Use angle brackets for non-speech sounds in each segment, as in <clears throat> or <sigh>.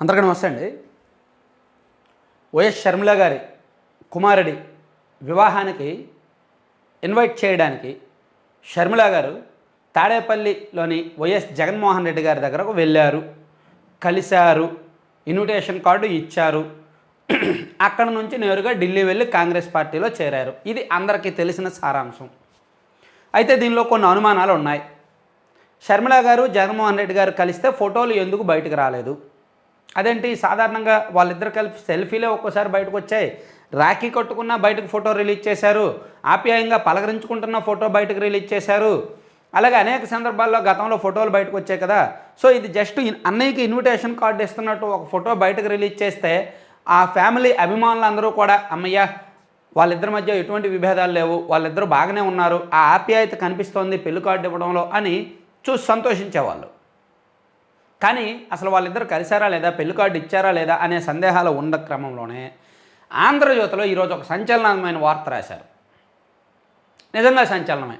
అందరికీ నమస్తే అండి. వైఎస్ షర్మిల గారి కుమారుడి వివాహానికి ఇన్వైట్ చేయడానికి షర్మిల గారు తాడేపల్లిలోని వైఎస్ జగన్మోహన్ రెడ్డి గారి దగ్గరకు వెళ్ళారు. కలిశారు. ఇన్విటేషన్ కార్డు ఇచ్చారు. <clears throat> అక్కడ నుంచి నేరుగా ఢిల్లీ వెళ్ళి కాంగ్రెస్ పార్టీలో చేరారు. ఇది అందరికీ తెలిసిన సారాంశం. అయితే దీనిలో కొన్ని అనుమానాలు ఉన్నాయి. షర్మిల గారు జగన్మోహన్ రెడ్డి గారు కలిస్తే ఫోటోలు ఎందుకు బయటకు రాలేదు? అదేంటి? సాధారణంగా వాళ్ళిద్దరు కలిపి సెల్ఫీలే ఒక్కోసారి బయటకు వచ్చాయి. రాఖీ కట్టుకున్న బయటకు ఫోటో రిలీజ్ చేశారు. ఆప్యాయంగా పలకరించుకుంటున్న ఫోటో బయటకు రిలీజ్ చేశారు. అలాగే అనేక సందర్భాల్లో గతంలో ఫోటోలు బయటకు వచ్చాయి కదా. సో ఇది జస్ట్ అన్నయ్యకి ఇన్విటేషన్ కార్డు ఇస్తున్నట్టు ఒక ఫోటో బయటకు రిలీజ్ చేస్తే ఆ ఫ్యామిలీ అభిమానులందరూ కూడా అమ్మయ్య వాళ్ళిద్దరి మధ్య ఎటువంటి విభేదాలు లేవు వాళ్ళిద్దరూ బాగానే ఉన్నారు ఆ ఆప్యాయత కనిపిస్తోంది పెళ్ళి కార్డు ఇవ్వడంలో అని చూసి సంతోషించేవాళ్ళు. కానీ అసలు వాళ్ళిద్దరు కలిశారా లేదా పెళ్ళి కార్డు ఇచ్చారా లేదా అనే సందేహాలు ఉన్న క్రమంలోనే ఆంధ్రజ్యోతిలో ఈరోజు ఒక సంచలనమైన వార్త రాశారు. నిజంగా సంచలనమే.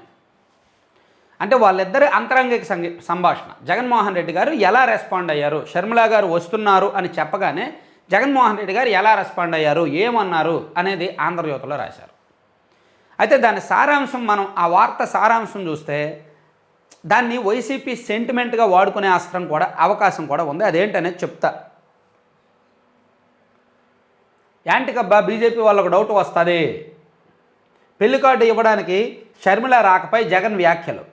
అంటే వాళ్ళిద్దరి అంతరంగిక సంగి సంభాషణ. జగన్మోహన్ రెడ్డి గారు ఎలా రెస్పాండ్ అయ్యారు? షర్మిల గారు వస్తున్నారు అని చెప్పగానే జగన్మోహన్ రెడ్డి గారు ఎలా రెస్పాండ్ అయ్యారు? ఏమన్నారు? అనేది ఆంధ్రజ్యోతిలో రాశారు. అయితే దాని సారాంశం మనం ఆ వార్త సారాంశం చూస్తే దాన్ని వైసీపీ సెంటిమెంట్గా వాడుకునే అస్త్రం కూడా అవకాశం కూడా ఉంది. అదేంటనేది చెప్తా. యాంటికబ్బా బీజేపీ వాళ్ళకు డౌట్ వస్తుంది. పెళ్ళి కార్డు ఇవ్వడానికి షర్మిల రాకపై జగన్ వ్యాఖ్యలు.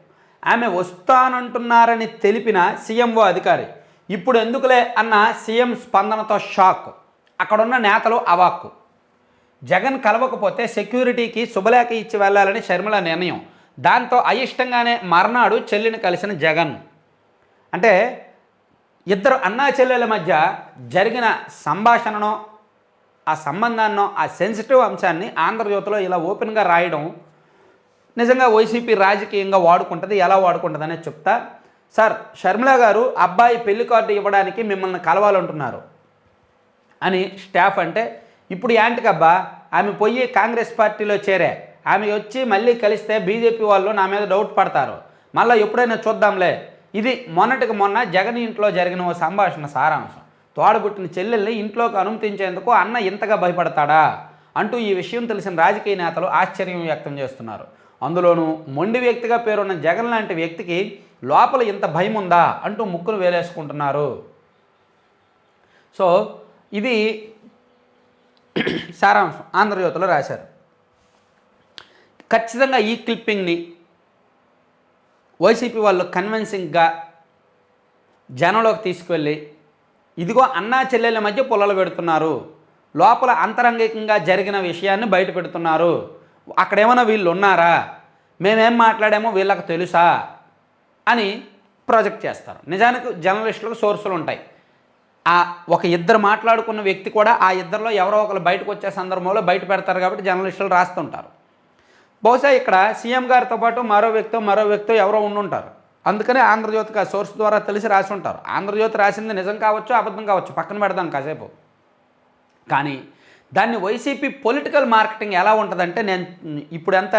ఆమె వస్తానంటున్నారని తెలిపిన సీఎంఓ అధికారి ఇప్పుడు ఎందుకులే అన్న సీఎం స్పందనతో షాక్. అక్కడున్న నేతలు అవాక్కు. జగన్ కలవకపోతే సెక్యూరిటీకి శుభలేఖ ఇచ్చి వెళ్ళాలని షర్మిల నిర్ణయం. దాంతో అయిష్టంగానే మర్నాడు చెల్లిని కలిసిన జగన్. అంటే ఇద్దరు అన్నా చెల్లెల మధ్య జరిగిన సంభాషణనో ఆ సంబంధాన్నో ఆ సెన్సిటివ్ అంశాన్ని ఆంధ్రజ్యోతిలో ఇలా ఓపెన్గా రాయడం నిజంగా వైసీపీ రాజకీయంగా వాడుకుంటుంది ఎలా వాడుకుంటుంది అనేది చెప్తా. సార్ షర్మిల గారు అబ్బాయి పెళ్ళి కార్డు ఇవ్వడానికి మిమ్మల్ని కలవాలంటున్నారు అని స్టాఫ్ అంటే ఇప్పుడు యాంటికబ్బా ఆమె పోయి కాంగ్రెస్ పార్టీలో చేరే ఆమె వచ్చి మళ్ళీ కలిస్తే బీజేపీ వాళ్ళు నా మీద డౌట్ పడతారు. మళ్ళీ ఎప్పుడైనా చూద్దాంలే. ఇది మొన్నటికి మొన్న జగన్ ఇంట్లో జరిగిన ఓ సంభాషణ సారాంశం. తోడబుట్టిన చెల్లెల్ని ఇంట్లోకి అనుమతించేందుకు అన్న ఇంతగా భయపడతాడా? అంటూ ఈ విషయం తెలిసిన రాజకీయ నేతలు ఆశ్చర్యం వ్యక్తం చేస్తున్నారు. అందులోనూ మొండి వ్యక్తిగా పేరున్న జగన్ లాంటి వ్యక్తికి లోపల ఇంత భయం ఉందా అంటూ ముక్కును వేలేసుకుంటున్నారు. సో ఇది సారాంశం. ఆంధ్రజ్యోతిలో రాశారు. ఖచ్చితంగా ఈ క్లిప్పింగ్ని వైసీపీ వాళ్ళు కన్విన్సింగ్గా జనంలోకి తీసుకువెళ్ళి ఇదిగో అన్నా చెల్లెల మధ్య పొలాలు పెడుతున్నారు లోపల అంతరంగికంగా జరిగిన విషయాన్ని బయట పెడుతున్నారు అక్కడేమైనా వీళ్ళు ఉన్నారా మేమేం మాట్లాడామో వీళ్ళకి తెలుసా అని ప్రాజెక్ట్ చేస్తారు. నిజానికి జర్నలిస్టులకు సోర్సులు ఉంటాయి. ఆ ఒక ఇద్దరు మాట్లాడుకున్న వ్యక్తి కూడా ఆ ఇద్దరిలో ఎవరో ఒకరు బయటకు వచ్చే సందర్భంలో బయట పెడతారు కాబట్టి జర్నలిస్టులు రాస్తుంటారు. బహుశా ఇక్కడ సీఎం గారితో పాటు మరో వ్యక్తి మరో వ్యక్తి ఎవరో ఉండుంటారు. అందుకనే ఆంధ్రజ్యోతికి ఆ సోర్స్ ద్వారా తెలిసి రాసి ఉంటారు. ఆంధ్రజ్యోతి రాసింది నిజం కావచ్చు అబద్ధం కావచ్చు పక్కన పెడదాం కాసేపు. కానీ దాన్ని వైసీపీ పొలిటికల్ మార్కెటింగ్ ఎలా ఉంటుందంటే నేను ఇప్పుడు ఎంత?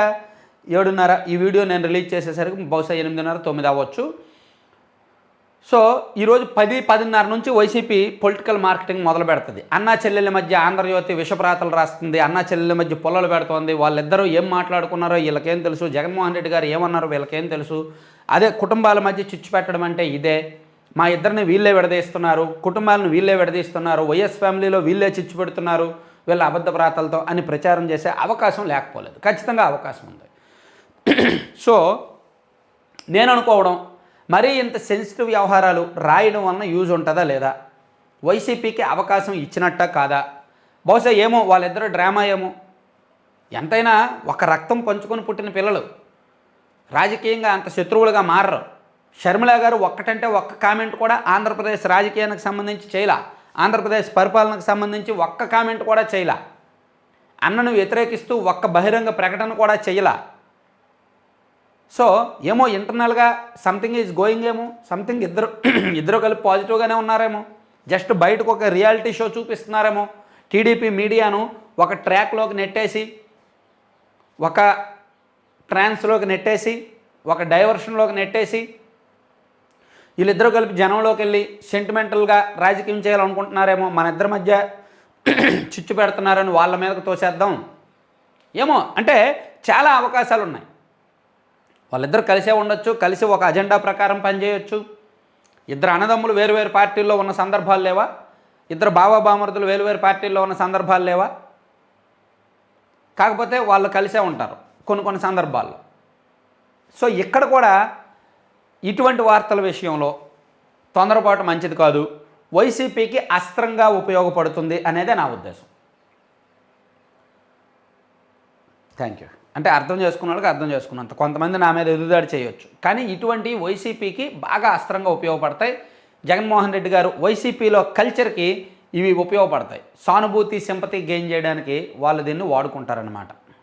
ఏడున్నర ఈ వీడియో నేను రిలీజ్ చేసేసరికి బహుశా ఎనిమిదిన్నర తొమ్మిది అవ్వచ్చు. సో ఈరోజు పది పదిన్నర నుంచి వైసీపీ పొలిటికల్ మార్కెటింగ్ మొదలు పెడుతుంది. అన్నా చెల్లెల మధ్య ఆంధ్రజ్యోతి విషప్రాతలు రాస్తుంది. అన్నా చెల్లెల మధ్య పొల్లలు పెడుతోంది. వాళ్ళిద్దరూ ఏం మాట్లాడుకున్నారో వీళ్ళకేం తెలుసు? జగన్మోహన్ రెడ్డి గారు ఏమన్నారో? వీళ్ళకేం తెలుసు? అదే కుటుంబాల మధ్య చిచ్చు పెట్టడం అంటే ఇదే. మా ఇద్దరిని వీళ్ళే విడదీస్తున్నారు. కుటుంబాలను వీళ్ళే విడదీస్తున్నారు. వైఎస్ ఫ్యామిలీలో వీళ్ళే చిచ్చు పెడుతున్నారు. వీళ్ళ అబద్ధ ప్రాతలతో అని ప్రచారం చేసే అవకాశం లేకపోలేదు. ఖచ్చితంగా అవకాశం ఉంది. సో నేను అనుకోవడం మరీ ఇంత సెన్సిటివ్ వ్యవహారాలు రాయడం వలన యూజ్ ఉంటుందా లేదా? వైసీపీకి అవకాశం ఇచ్చినట్ట కాదా? బహుశా ఏమో వాళ్ళిద్దరూ డ్రామా ఏమో. ఎంతైనా ఒక రక్తం పంచుకొని పుట్టిన పిల్లలు. రాజకీయంగా అంత శత్రువులుగా మారరు. షర్మిల గారు ఒక్కటంటే ఒక్క కామెంట్ కూడా ఆంధ్రప్రదేశ్ రాజకీయానికి సంబంధించి చేయలా. ఆంధ్రప్రదేశ్ పరిపాలనకు సంబంధించి ఒక్క కామెంట్ కూడా చేయలా. అన్నను వ్యతిరేకిస్తూ ఒక్క బహిరంగ ప్రకటన కూడా చేయలా. సో ఏమో ఇంటర్నల్గా సంథింగ్ ఈజ్ గోయింగ్ ఏమో సంథింగ్ ఇద్దరు <clears throat> ఇద్దరు కలిపి పాజిటివ్గానే ఉన్నారేమో. జస్ట్ బయటకు ఒక రియాలిటీ షో చూపిస్తున్నారేమో. టీడీపీ మీడియాను ఒక ట్రాక్లోకి నెట్టేసి ఒక ట్రాన్స్లోకి నెట్టేసి ఒక డైవర్షన్లోకి నెట్టేసి వీళ్ళిద్దరూ కలిపి జనంలోకి వెళ్ళి సెంటిమెంటల్గా రాజకీయం చేయాలనుకుంటున్నారేమో. మన ఇద్దరి మధ్య <clears throat> చిచ్చు పెడుతున్నారని వాళ్ళ మీదకు తోసేద్దాం. ఏమో అంటే చాలా అవకాశాలు ఉన్నాయి వాళ్ళిద్దరు కలిసే ఉండొచ్చు కలిసి ఒక అజెండా ప్రకారం పనిచేయొచ్చు. ఇద్దరు అన్నదమ్ములు వేరు వేరు పార్టీల్లో ఉన్న సందర్భాలు లేవా? ఇద్దరు బావా బామరుదులు వేరువేరు పార్టీల్లో ఉన్న సందర్భాలు లేవా? కాకపోతే వాళ్ళు కలిసే ఉంటారు కొన్ని కొన్ని సందర్భాల్లో. సో ఇక్కడ కూడా ఇటువంటి వార్తల విషయంలో తొందరపాటు మంచిది కాదు. వైసీపీకి అస్త్రంగా ఉపయోగపడుతుంది అనేదే నా ఉద్దేశం. థ్యాంక్ యూ అంటే అర్థం చేసుకున్న వాళ్ళకి అర్థం చేసుకున్నంత. కొంతమంది నా మీద ఎదురుదాడి చేయొచ్చు. కానీ ఇటువంటి వైసీపీకి బాగా అస్త్రంగా ఉపయోగపడతాయి. జగన్మోహన్ రెడ్డి గారు వైసీపీలో కల్చర్కి ఇవి ఉపయోగపడతాయి. సానుభూతి సింపతి గెయిన్ చేయడానికి వాళ్ళు దీన్ని వాడుకుంటారనమాట